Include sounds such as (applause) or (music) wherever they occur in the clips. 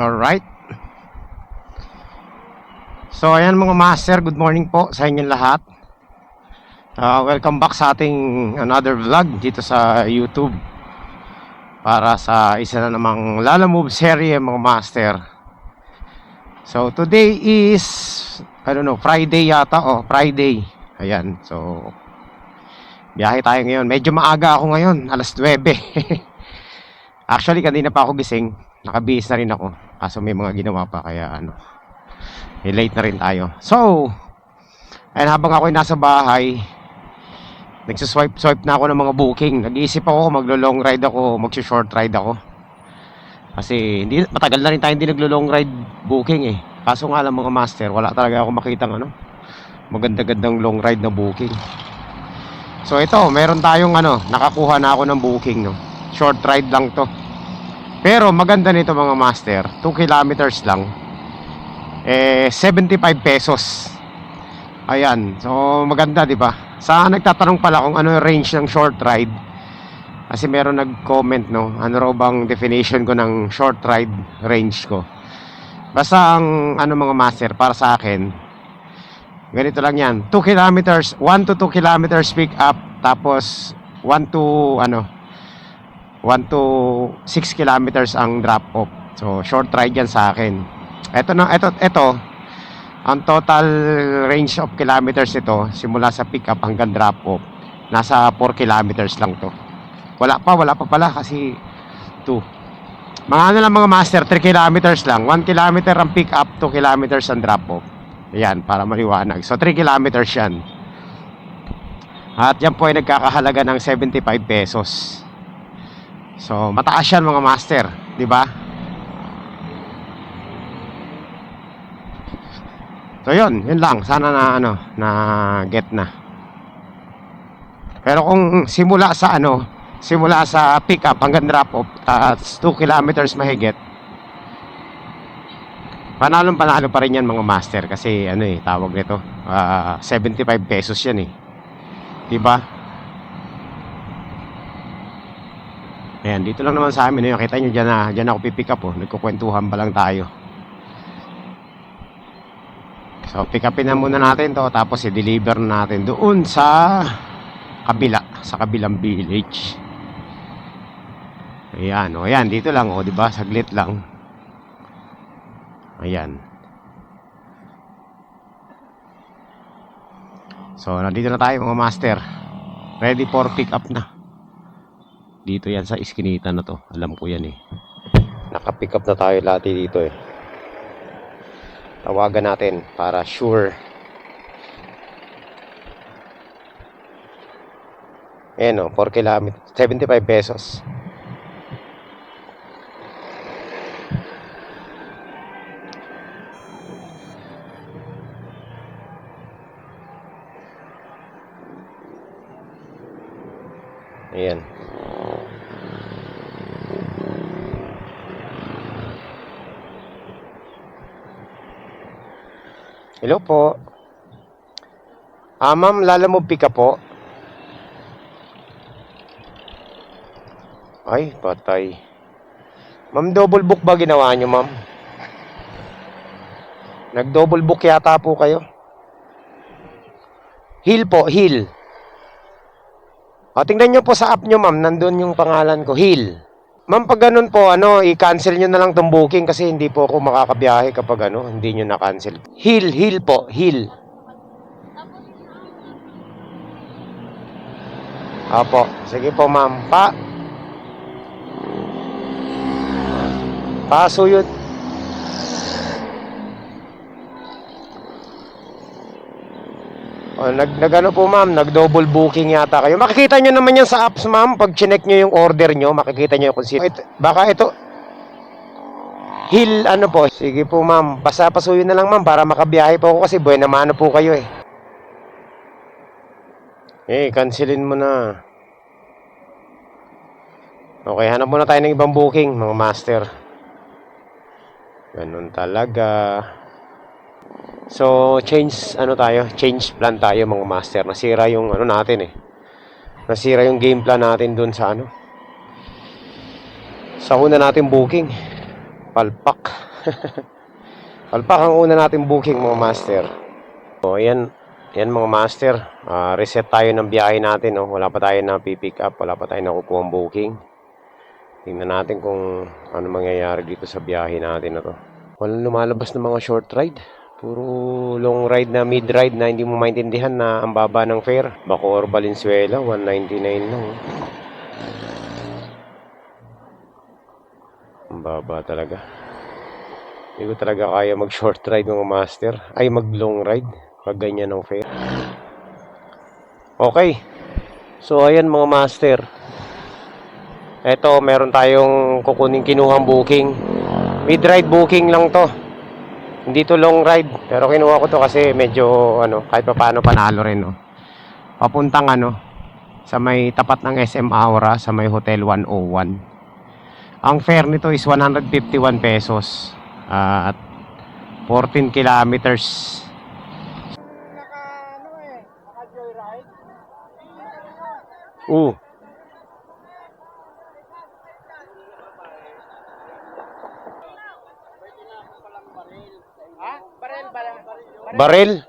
Alright. So, ayan mga master, good morning po sa inyong lahat. Uh, welcome back sa ating another vlog dito sa YouTube. Para sa isa na namang Lala Move serye mga master. So, today is, I don't know, Friday yata. Oh, Friday. Ayan, so, biyahe tayo ngayon. Medyo maaga ako ngayon, alas 9. (laughs) Actually, kanina pa ako gising. Nakabihis na rin ako. Kaso may mga ginawa pa, kaya ano, eh, late na rin tayo. So, ayun, habang ako ay nasa bahay, nagsuswipe-swipe na ako ng mga booking. Nag-iisip ako kung maglo-long ride ako, magsi-short ride ako. Kasi hindi, matagal na rin tayo hindi naglo-long ride booking eh. Kaso nga lang mga master, wala talaga ako makitang ano, maganda-gandang long ride na booking. So ito, meron tayong ano, nakakuha na ako ng booking no. Short ride lang to. Pero maganda nito mga master, 2 kilometers lang. Eh 75 pesos. Ayan, so maganda 'di ba? Sa nagtatanong pala kung ano yung range ng short ride. Kasi meron nag-comment no, ano raw bang definition ko ng short ride range ko. Basta ang ano mga master para sa akin, ganito lang yan. 2 kilometers, 1 to 2 kilometers pick up, tapos 1 to ano, 1 to 6 kilometers ang drop off. So short ride yan sa akin. Ito na, ito, ito, ang total range of kilometers ito, simula sa pick up hanggang drop off, nasa 4 kilometers lang to. Wala pa, wala pa pala kasi 2. Mga ano lang mga master, 3 kilometers lang. 1 kilometer ang pick up, 2 kilometers ang drop off. Ayan, para maliwanag. So 3 kilometers yan. At yan po ay nagkakahalaga ng 75 pesos. So, mataas yan mga master, di ba? So, yun, yun lang. Sana na ano, na get na. Pero kung simula sa ano, simula sa pick up hanggang drop off, at 2 kilometers mahigit, panalong panalo pa rin yan mga master kasi ano eh, tawag nito, ah, 75 pesos yan eh. Diba? Ayan, dito lang naman sa amin. Ayun, kita nyo dyan na, dyan ako pipick up oh. Nagkukwentuhan pa lang tayo. So, pick upin na muna natin to tapos i-deliver na natin doon sa kabila, sa kabilang village. Ayan, oh, ayan, dito lang oh, 'di ba? Saglit lang. Ayan. So, nandito na tayo mga master. Ready for pick up na. Dito yan sa iskinita na to. Alam ko yan eh. Naka-pick up na tayo lahat dito eh. Tawagan natin para sure. Ayan o, 4 kilometers. 75 pesos. Ayan. Hello po. Ah, ma'am, lala mo pika po. Ay, patay. Ma'am, double book ba ginawa nyo, ma'am? Nag-double book yata po kayo. Hill po, Hill. O, tingnan nyo po sa app nyo, ma'am. Nandun yung pangalan ko, Hill. Ma'am, pag ganun po, ano, i-cancel nyo na lang tong booking kasi hindi po ako makakabiyahe kapag ano, hindi nyo na-cancel. Hill, Hill po, Hill. Apo, sige po ma'am. Pa, pasuyod. O, nag, nag ano po ma'am, nag double booking yata kayo. Makikita nyo naman yan sa apps ma'am. Pag chinek nyo yung order nyo, makikita nyo kung sino. Ito, baka ito, Hill, ano po. Sige po ma'am, basta pasuyo na lang ma'am para makabiyahe po ako kasi buwan naman po kayo eh. Eh, cancelin mo na. Okay, hanap muna tayo ng ibang booking, mga master. Ganun talaga. So, change, ano tayo? Change plan tayo, mga master. Nasira yung, ano natin eh. Nasira yung game plan natin dun sa ano. Sa una natin booking. Palpak. (laughs) Palpak ang una natin booking mga master. So, ayan, ayan mga master. Ah, reset tayo ng biyahe natin. No? Wala pa tayo na pick up. Wala pa tayo nakukuha booking. Tingnan natin kung ano mangyayari dito sa biyahe natin na to. Walang lumalabas ng mga short ride. Puro long ride na mid ride na hindi mo maintindihan na ang baba ng fare. Bacoor Valenzuela, 199 lang. Ang baba talaga. Hindi ko talaga kaya mag short ride mga master. Ay mag long ride. Pag ganyan ang fare. Okay. So ayan mga master. Eto, meron tayong kukunin kinuhang booking. Mid-ride booking lang to. Hindi to long ride. Pero kinuha ko to kasi medyo, ano, kahit pa paano panalo rin, no. Papuntang, ano, sa may tapat ng SM Aura, sa may Hotel 101. Ang fare nito is 151 pesos. Ah, at 14 kilometers. Naka, ano eh, naka joyride. Uh. Baril?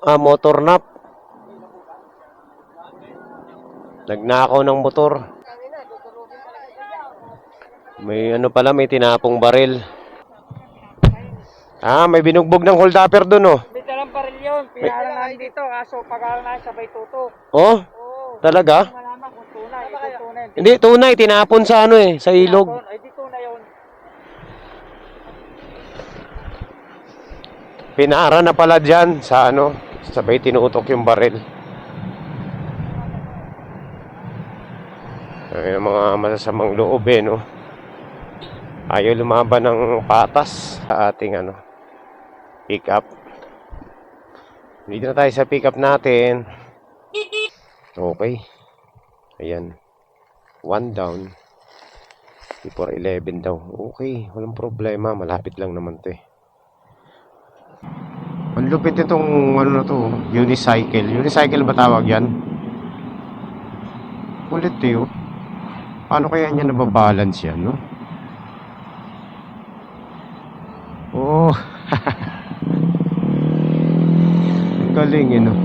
Ah, motor nap. Nagnakaw ng motor. May ano pala, may tinapong baril. Ah, may binugbog ng hold upper dun, oh. May dalang baril yun. Pinaharangan dito. Kaso pag-arangan sabay tuto. Oh, Oo. talaga? Tunay. Hindi, tunay, tinapon sa ano eh, sa ilog. Ay, di tunay yun. Pinara na pala dyan sa ano, sabay tinutok yung baril. Ay, mga masasamang loob eh, no? Ayaw lumaban ng patas sa ating ano, pick up. Dito na tayo sa pick up natin. Okay. Ayan. One down. Before 11 daw. Okay, walang problema. Malapit lang naman to eh. Ang lupit itong ano na to, unicycle. Unicycle ba tawag yan? Kulit eh, oh. Paano kaya niya nababalance yan, no? Oh. (laughs) Galing, eh, no?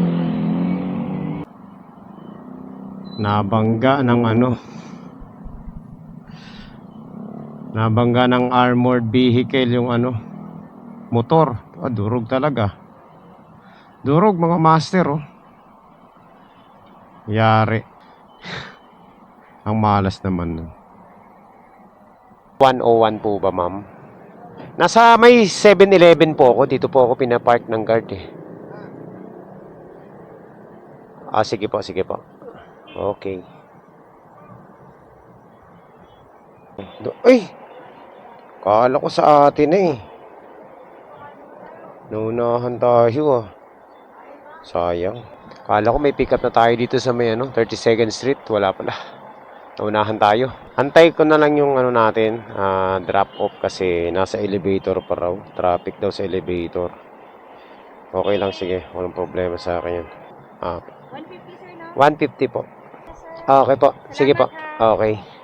Nabangga ng ano. Nabangga ng armored vehicle yung ano, motor. Ah, durog talaga. Durog mga master oh. Yari. (laughs) Ang malas naman nun. 101 po ba ma'am? Nasa may 7-Eleven po ako. Dito po ako pinapark ng guard eh. Ah, sige po, sige po. Okay. Ay! Kala ko sa atin eh. Naunahan tayo ah. Sayang. Kala ko may pick up na tayo dito sa may ano, 32nd Street. Wala pala. Naunahan tayo. Antay ko na lang yung ano natin, ah, drop off kasi nasa elevator pa raw. Traffic daw sa elevator. Okay lang, sige. Walang problema sa akin yan. Ah, 150 sir, no? 150 po. Ah, Okay po. Sige po. Okay.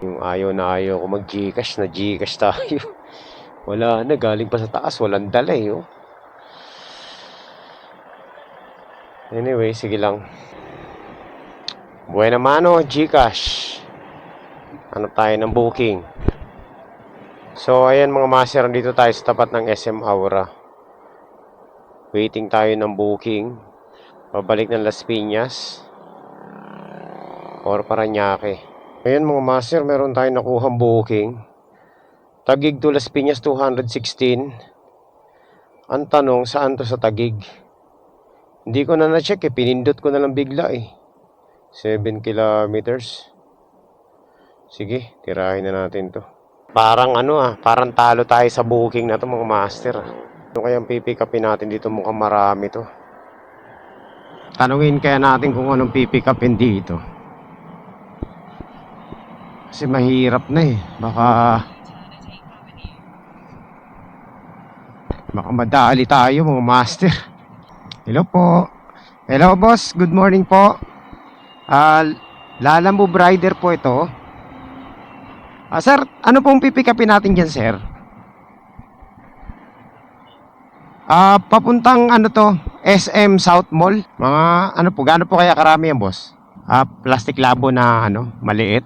Yung ayaw na ayaw ko mag-Gcash na Gcash tayo. (laughs) Wala na, galing pa sa taas, walang dala eh. Oh. Anyway, sige lang. Buena mano, Gcash. Hanap tayo ng booking. So, ayan mga master, dito tayo sa tapat ng SM Aura. Waiting tayo ng booking. Pabalik ng Las Piñas. Or Paranaque. Ayan mga master, meron tayong nakuhang booking. Tagig to Las Piñas 216. Ang tanong, saan to sa Tagig? Hindi ko na na-check eh. Pinindot ko na lang bigla eh. 7 kilometers. Sige, tirahin na natin to. Parang ano ah, parang talo tayo sa booking na to mga master ah. Ano kayang pipick upin natin dito mukhang marami to. Tanungin kaya natin kung anong pipick upin dito. Kasi mahirap na eh. Baka... Baka madali tayo mga master. Hello po. Hello boss, good morning po. Ah, Lalamove Rider po ito. Ah, sir, ano pong pipikapin natin dyan, sir? Ah, papuntang ano to, SM South Mall. Mga ano po, gaano po kaya karami yan, boss? Ah, plastic labo na ano, maliit.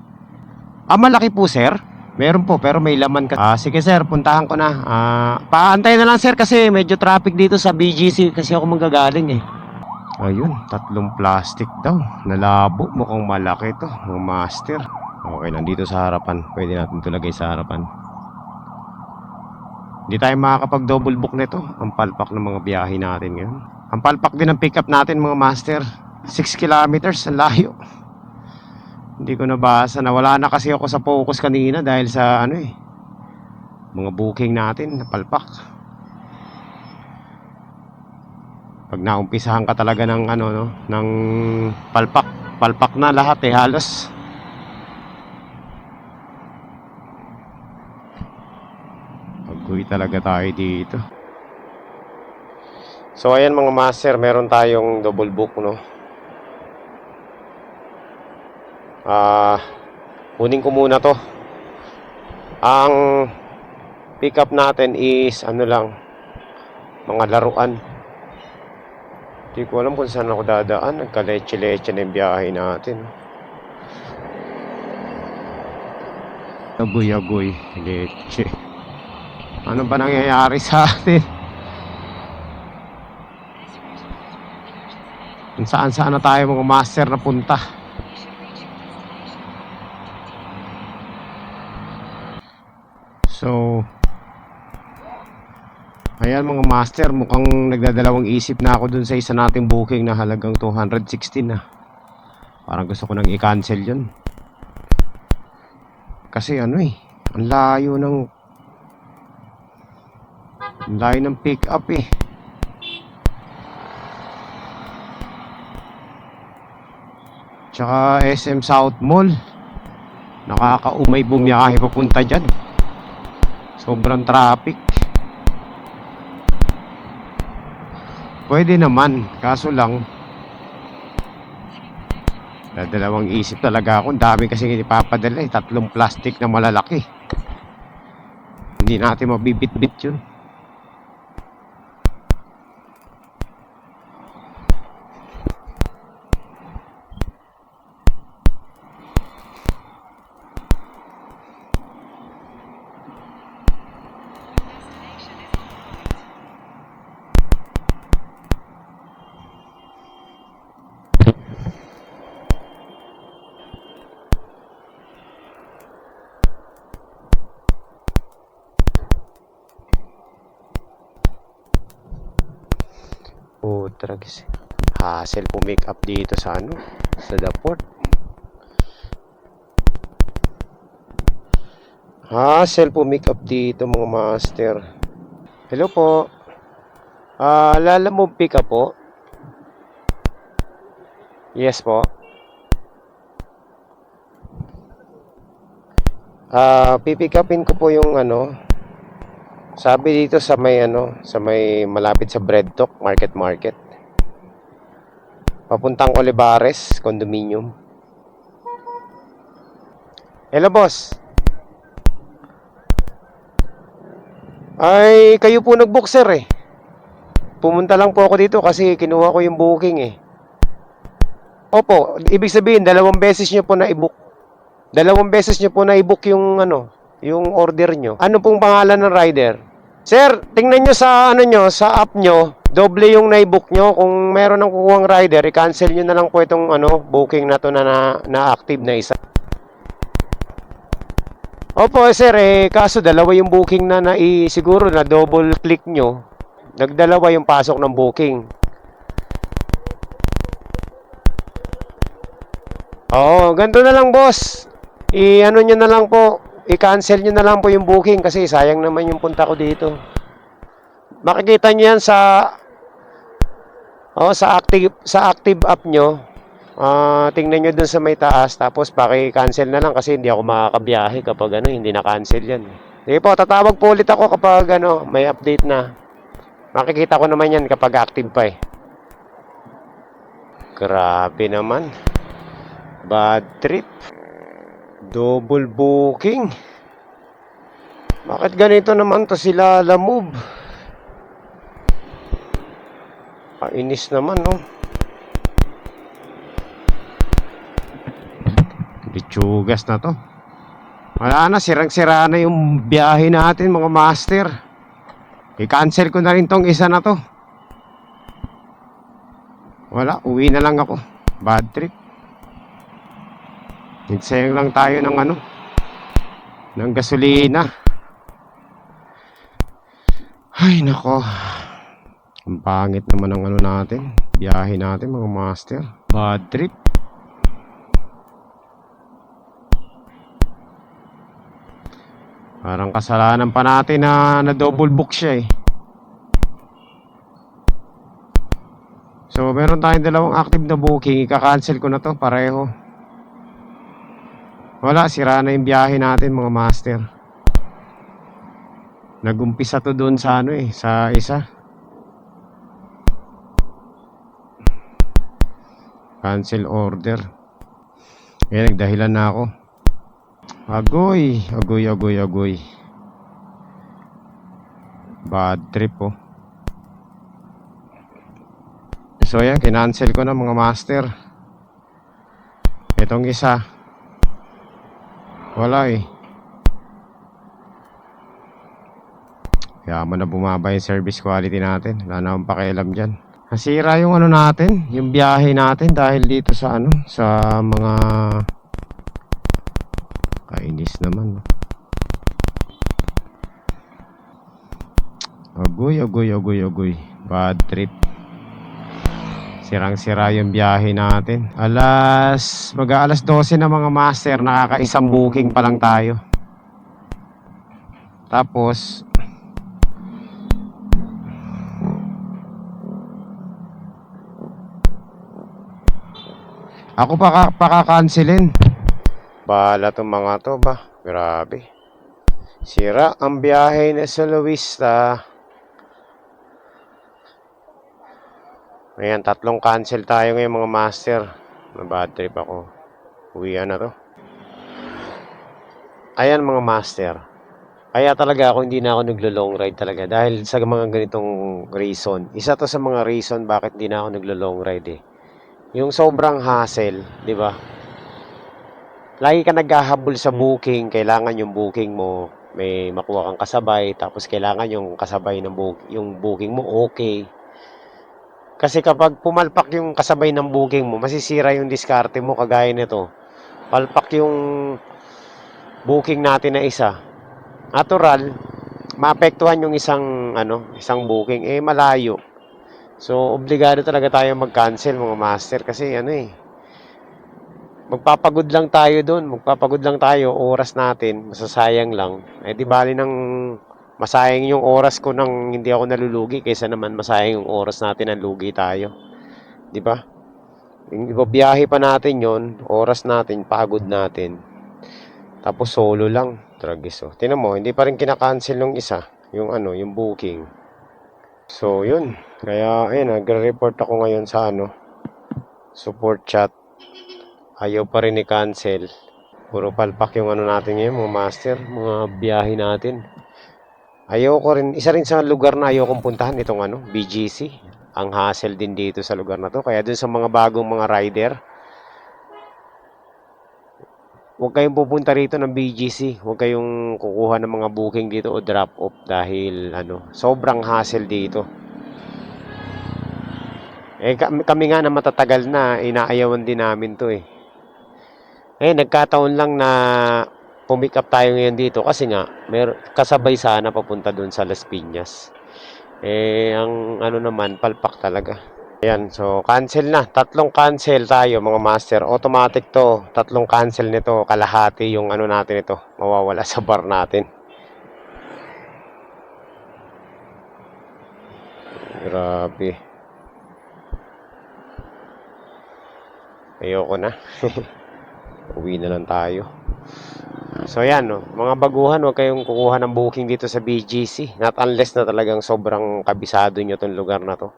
Ah, malaki po, sir. Meron po, pero may laman ka. Ah, sige sir, puntahan ko na. Ah, paantay na lang sir kasi medyo traffic dito sa BGC kasi ako manggagaling eh. Ayun, tatlong plastic daw. Nalabo, mukhang malaki to. Mga master. Okay, nandito sa harapan. Pwede natin ito lagay sa harapan. Hindi tayo makakapag double book nito. Ang palpak ng mga biyahe natin ngayon. Ang palpak din ng pickup natin mga master. 6 kilometers, ang layo. Hindi ko nabasa. Nawala na kasi ako sa focus kanina dahil sa ano eh. Mga booking natin, napalpak. Pag naumpisahan ka talaga ng ano no, ng palpak, palpak na lahat eh halos. Pagkuhi talaga tayo dito. So ayan mga master, meron tayong double book no. Ah, kunin ko muna to. Ang pickup natin is ano lang, mga laruan. Hindi ko alam kung saan ako dadaan. Nagka-leche-leche na yung biyahe natin. Agoy-agoy, leche. Ano ba nangyayari sa atin? Kung saan saan na tayo mga master na punta. So, Ayan mga master, mukhang nagdadalawang isip na ako dun sa isa nating booking na halagang 216 na. Parang gusto ko nang i-cancel yun. Kasi ano eh, ang layo ng... Ang layo ng pick up eh. Tsaka SM South Mall. Nakakaumay bumiyahe papunta dyan. Sobrang traffic. Pwede naman, kaso lang Dadalawang isip talaga ako. Dami kasi ipapadala eh. Tatlong plastic na malalaki. Hindi natin mabibit-bit yun. Oh, tragis. Hassle po make up dito sa ano, sa the port. Hassle po make up dito mga master. Hello po. Ah, lala mo pick up po? Yes po. Ah, pipick upin ko po yung ano, sabi dito sa may ano, sa may malapit sa Bread Talk, Market Market. Papuntang Olivares, condominium. Hello, boss. Ay, kayo po nag-book, sir, eh. Pumunta lang po ako dito kasi kinuha ko yung booking, eh. Opo, ibig sabihin, dalawang beses nyo po na i-book. Dalawang beses nyo po na i-book yung ano, yung order nyo. Ano pong pangalan ng rider? Sir, tingnan nyo sa ano nyo, sa app nyo, doble yung na-book nyo. Kung meron ng kukuhang rider, i-cancel nyo na lang po itong ano, booking na to na, na, na na isa. Opo, sir, eh, kaso dalawa yung booking na, na i, siguro na double click nyo. Nagdalawa yung pasok ng booking. Oo, ganito na lang, boss. I-ano nyo na lang po, i-cancel nyo na lang po yung booking kasi sayang naman yung punta ko dito. Makikita nyo yan sa oh, sa active sa active app nyo. Ah, tingnan nyo dun sa may taas tapos paki-cancel na lang kasi hindi ako makakabiyahe kapag ano, hindi na-cancel yan. Sige po, tatawag po ulit ako kapag ano, may update na. Makikita ko naman yan kapag active pa eh. Grabe naman. Bad trip. Double booking. Bakit ganito naman to sila la move? Kainis naman, no? Bitsugas na to. Wala na, sirang-sira na yung biyahe natin, mga master. I-cancel ko na rin tong isa na to. Wala, uwi na lang ako. Bad trip. Nagsayang lang tayo ng ano, ng gasolina. Ay, nako. Ang pangit naman ng ano natin. Biyahe natin, mga master. Bad trip. Parang kasalanan pa natin na na-double book siya eh. So, meron tayong dalawang active na booking. Ika-cancel ko na to pareho. Wala, sira na yung biyahe natin mga master. Nagumpisa to doon sa ano eh, sa isa. Cancel order. Kaya nagdahilan na ako. Agoy, agoy, agoy, agoy. Bad trip oh. So yan, kinancel ko na mga master. Itong isa. Wala eh. Kaya mo na bumaba yung service quality natin. Wala na akong pakialam dyan. Nasira yung ano natin, yung biyahe natin dahil dito sa ano, sa mga kainis naman. no. Agoy, agoy, agoy, agoy. Bad trip. Sirang-sira yung biyahe natin. Alas, mag alas 12 na mga master, nakakaisang booking pa lang tayo. Tapos, ako pa paka-cancelin. Bahala tong mga to ba? Grabe. Sira ang biyahe na sa Luista. Ayan, tatlong cancel tayo ngayon mga master. Na bad trip ako. Uwian na to. Ayan mga master. Kaya talaga ako hindi na ako naglo-long ride talaga dahil sa mga ganitong reason. Isa to sa mga reason bakit hindi na ako naglo-long ride eh. Yung sobrang hassle, di ba? Lagi ka naghahabol sa booking, kailangan yung booking mo may makuha kang kasabay, tapos kailangan yung kasabay ng book, yung booking mo okay. Kasi kapag pumalpak yung kasabay ng booking mo, masisira yung diskarte mo kagaya nito. Palpak yung booking natin na isa. Natural, maapektuhan yung isang ano, isang booking eh malayo. So obligado talaga tayo mag-cancel mga master kasi ano eh. Magpapagod lang tayo doon, magpapagod lang tayo, oras natin, masasayang lang. Eh di bali nang masayang yung oras ko nang hindi ako nalulugi kaysa naman masayang yung oras natin ang lugi tayo. Di ba? Yung Ibabiyahe pa natin yon oras natin, pagod natin. Tapos solo lang, tragis oh. Tinan mo, hindi pa rin kinakancel yung isa, yung ano, yung booking. So, yun. Kaya, ayun, nagre-report ako ngayon sa ano, support chat. Ayaw pa rin i-cancel. Puro palpak yung ano natin ngayon, mga master, mga biyahe natin. Ayaw ko rin, isa rin sa lugar na ayaw kong puntahan itong ano, BGC. Ang hassle din dito sa lugar na to. Kaya dun sa mga bagong mga rider, huwag kayong pupunta rito ng BGC. Huwag kayong kukuha ng mga booking dito o drop off dahil ano, sobrang hassle dito. Eh kami nga na matatagal na, inaayawan din namin to eh. Eh, nagkataon lang na pumick up tayo ngayon dito kasi nga, mer kasabay sana papunta doon sa Las Piñas. Eh, ang ano naman, palpak talaga. Ayan, so cancel na. Tatlong cancel tayo mga master. Automatic to. Tatlong cancel nito. Kalahati yung ano natin ito. Mawawala sa bar natin. Grabe. Ayoko na. (laughs) Uwi na lang tayo. So yan, no. mga baguhan, huwag kayong kukuha ng booking dito sa BGC. Not unless na talagang sobrang kabisado nyo tong lugar na to.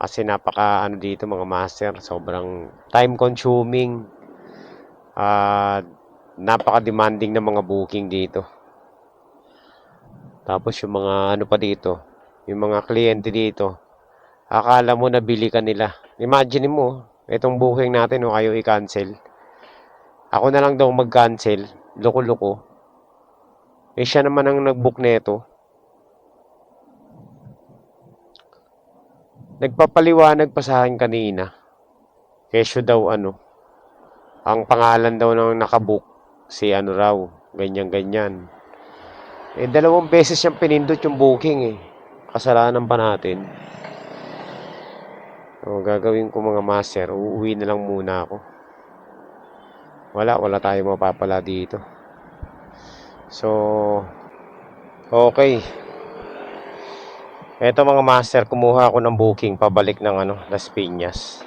Kasi napaka ano dito mga master, sobrang time consuming. At napaka demanding ng mga booking dito. Tapos yung mga ano pa dito, yung mga kliyente dito, akala mo nabili ka nila. Imagine mo, itong booking natin o ayaw i-cancel. Ako na lang daw mag-cancel, loko-loko. Eh siya naman ang nag-book nito. Nagpapaliwanag pa sa akin kanina. Kesyo daw ano, ang pangalan daw ng nakabook, si ano raw, ganyan-ganyan. Eh, dalawang beses siyang pinindot yung booking eh. Kasalanan pa natin. So, gagawin ko mga master, uuwi na lang muna ako. Wala, wala tayo mapapala dito. So, okay. Eto mga master, kumuha ako ng booking pabalik ng ano, Las Piñas.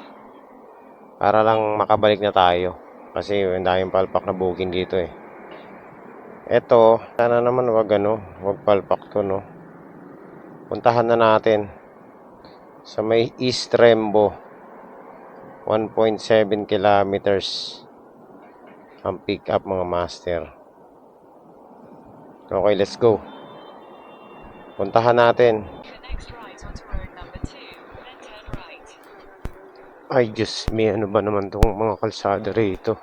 Para lang makabalik na tayo. Kasi ang daming palpak na booking dito eh. Eto, sana naman wag ano, wag palpak to no. Puntahan na natin sa may East Rembo. 1.7 kilometers ang pick up mga master. Okay, let's go. Puntahan natin. Ay, Diyos me, ano ba naman tong mga kalsada rito?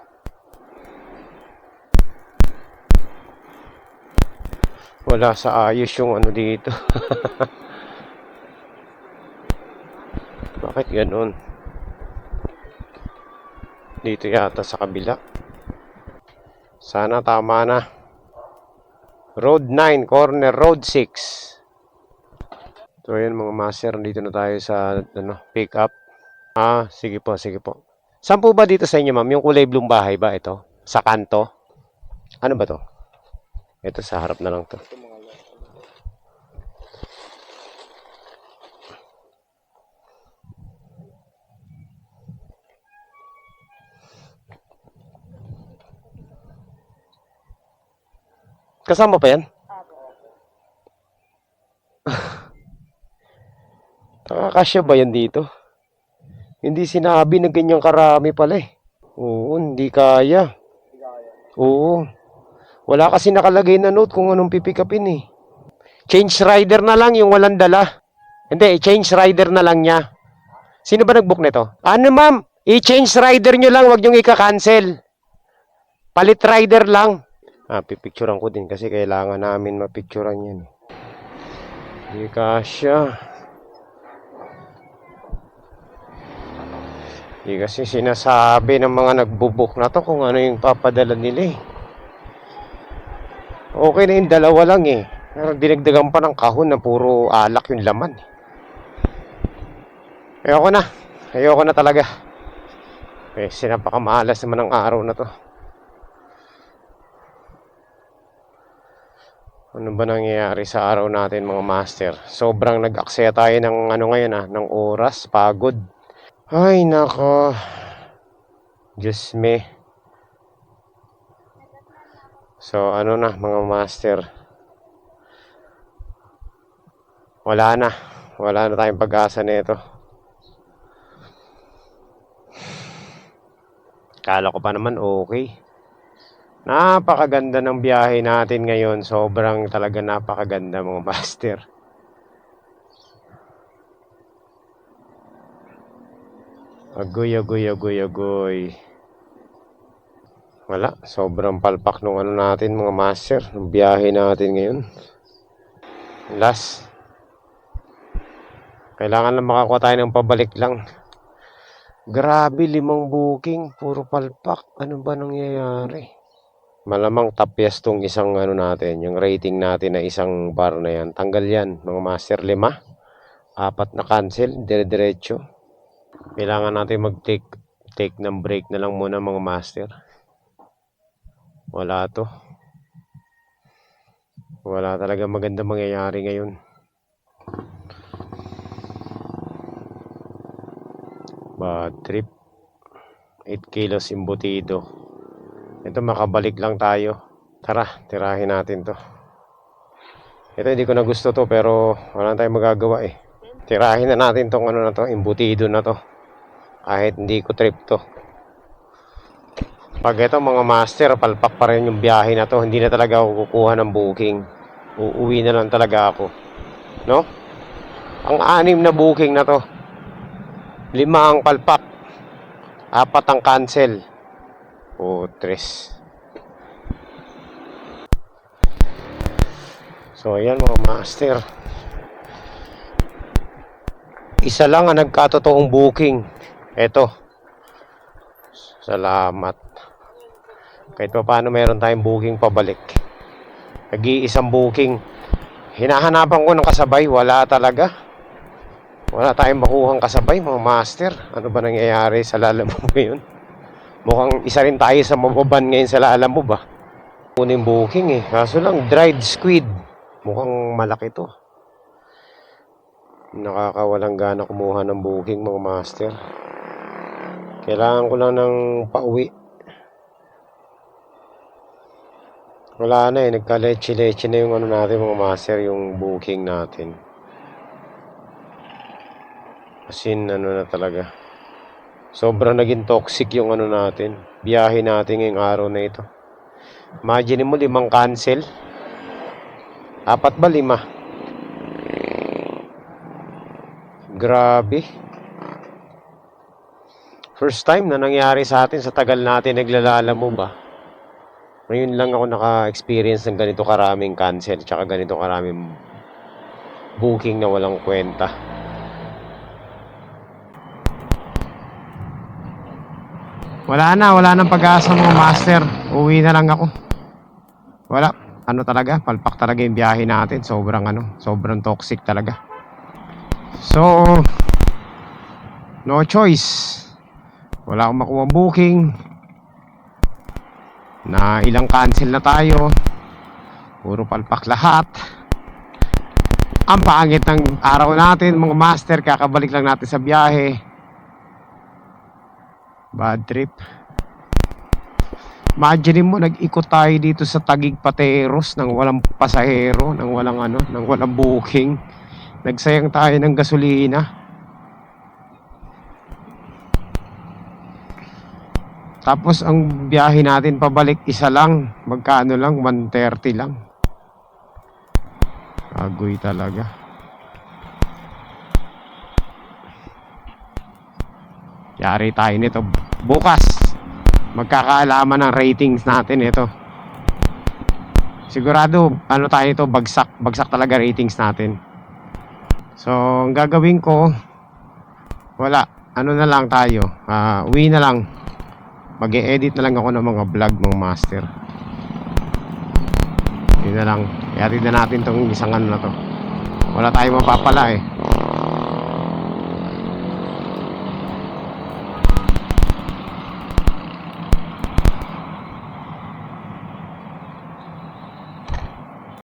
Wala sa ayos yung ano dito. (laughs) Bakit ganun? Dito yata sa kabila. Sana tama na. Road 9, corner road 6. So ayan mga master, dito na tayo sa ano, pick up. Ah, sige po, sige po. Saan po ba dito sa inyo, ma'am? Yung kulay blue bahay ba ito? Sa kanto? Ano ba to? Ito sa harap na lang to. Kasama pa yan? (laughs) Nakakasya ba yan dito? Hindi sinabi na ganyan karami pala eh. Oo, hindi kaya. Oo. Wala kasi nakalagay na note kung anong pipikapin eh. Change rider na lang yung walang dala. Hindi, change rider na lang niya. Sino ba nag-book nito? Ano ma'am? I-change rider nyo lang, wag nyo ika-cancel. Palit rider lang. Ah, pipicturean ko din kasi kailangan namin mapicturean yan. Hindi kasya. Hindi kasi sinasabi ng mga nagbubuk na to kung ano yung papadala nila eh. Okay na yung dalawa lang eh. Pero dinagdagan pa ng kahon na puro alak yung laman. Ayoko na. Ayoko na talaga. Eh, sinapakamalas naman ng araw na to. Ano ba nangyayari sa araw natin mga master? Sobrang nag-aksaya tayo ng ano ngayon ah, ng oras, pagod. Ay, nako. Diyos me. So, ano na, mga master. Wala na. Wala na tayong pag-asa nito. Kala ko pa naman okay. Napakaganda ng biyahe natin ngayon. Sobrang talaga napakaganda mga (laughs) master. Agoy, agoy, agoy, agoy. Wala, sobrang palpak nung ano natin mga master, ng biyahe natin ngayon. Last. Kailangan lang makakuha tayo ng pabalik lang. Grabe, limang booking, puro palpak. Ano ba nangyayari? Malamang tapyas tong isang ano natin, yung rating natin na isang bar na yan. Tanggal yan, mga master, lima. Apat na cancel, dire-diretso. Kailangan natin mag-take take ng break na lang muna mga master. Wala to. Wala talaga maganda mangyayari ngayon. Bad trip. 8 kilos imbutido. Ito makabalik lang tayo. Tara, tirahin natin to. Ito hindi ko na gusto to pero wala tayong magagawa eh. Tirahin na natin tong ano na to, imbutido na to. Kahit hindi ko trip to. Pag ito mga master, palpak pa rin yung biyahe na to. Hindi na talaga ako kukuha ng booking. Uuwi na lang talaga ako. No? Ang anim na booking na to. Lima ang palpak. Apat ang cancel. O, tres. So, ayan mga master. Isa lang ang nagkatotoong booking. Eto. Salamat. Kahit pa paano meron tayong booking pabalik. Nag-iisang booking. Hinahanapan ko ng kasabay. Wala talaga. Wala tayong makuhang kasabay mga master. Ano ba nangyayari sa lalamove ngayon? Mukhang isa rin tayo sa mababan ngayon sa lalamove ba? Kunin booking eh. Kaso lang dried squid. Mukhang malaki to. Nakakawalang gana kumuha ng booking mga master. Kailangan ko lang ng pauwi. Wala na eh, nagka-leche-leche na yung ano natin mga master, yung booking natin. As in, ano na talaga. Sobrang naging toxic yung ano natin. Biyahe natin ngayong araw na ito. Imagine mo, limang cancel. Apat ba lima? Grabe. First time na nangyari sa atin sa tagal natin naglalala mo ba? Ngayon lang ako naka-experience ng ganito karaming cancel tsaka ganito karaming booking na walang kwenta. Wala na, wala nang pag-asa mga master. Uwi na lang ako. Wala. Ano talaga, palpak talaga yung biyahe natin. Sobrang ano, sobrang toxic talaga. So, no choice. Wala akong makuha booking. Na ilang cancel na tayo. Puro palpak lahat. Ang pangit ng araw natin, mga master. Kakabalik lang natin sa biyahe. Bad trip. Imagine mo, nag-ikot tayo dito sa Tagig Pateros nang walang pasahero, nang walang ano, nang walang booking. Nagsayang tayo ng gasolina. Tapos ang biyahe natin pabalik isa lang. Magkano lang? 130 lang. Agoy talaga. Yari tayo nito. Bukas, magkakaalaman ng ratings natin ito. Sigurado, ano tayo ito, bagsak. Bagsak talaga ratings natin. So, ang gagawin ko, wala. Ano na lang tayo. ah uwi na lang. mag edit na lang ako ng mga vlog, mga master. Yun na lang. Yari na natin tong isang ano na to. Wala tayong mapapala eh.